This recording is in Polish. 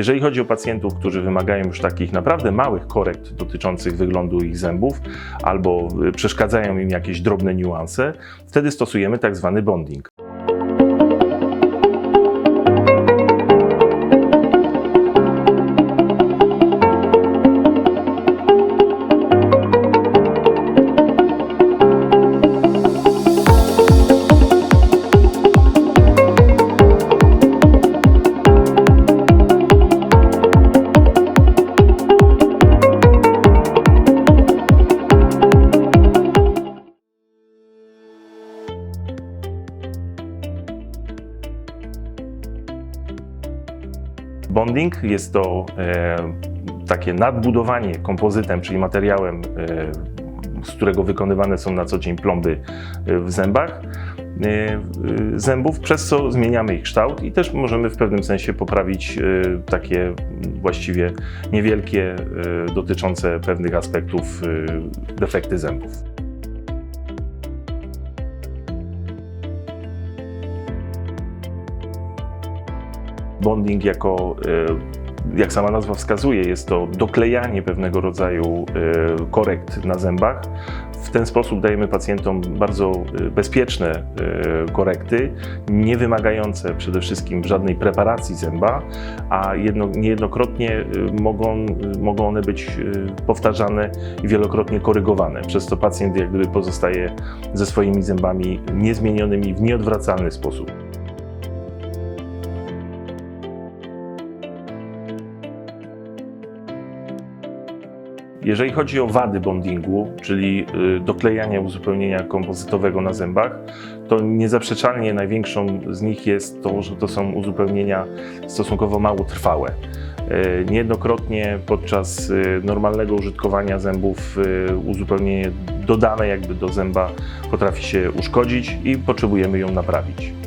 Jeżeli chodzi o pacjentów, którzy wymagają już takich naprawdę małych korekt dotyczących wyglądu ich zębów albo y, przeszkadzają im jakieś drobne niuanse, wtedy stosujemy tak zwany bonding. Bonding jest to e, takie nadbudowanie kompozytem, czyli materiałem, e, z którego wykonywane są na co dzień plomby e, w zębach zębów, przez co zmieniamy ich kształt i też możemy w pewnym sensie poprawić takie właściwie niewielkie, dotyczące pewnych aspektów defekty zębów. Bonding jako, e, jak sama nazwa wskazuje, jest to doklejanie pewnego rodzaju e, korekt na zębach. W ten sposób dajemy pacjentom bardzo e, bezpieczne korekty, nie wymagające przede wszystkim żadnej preparacji zęba, a jedno, niejednokrotnie mogą, mogą one być powtarzane i wielokrotnie korygowane, przez co pacjent jak gdyby pozostaje ze swoimi zębami niezmienionymi w nieodwracalny sposób. Jeżeli chodzi o wady bondingu, czyli y, doklejania uzupełnienia kompozytowego na zębach, to niezaprzeczalnie największą z nich jest to, że to są uzupełnienia stosunkowo mało trwałe. Y, Niejednokrotnie podczas y, normalnego użytkowania zębów uzupełnienie dodane jakby do zęba potrafi się uszkodzić i potrzebujemy ją naprawić.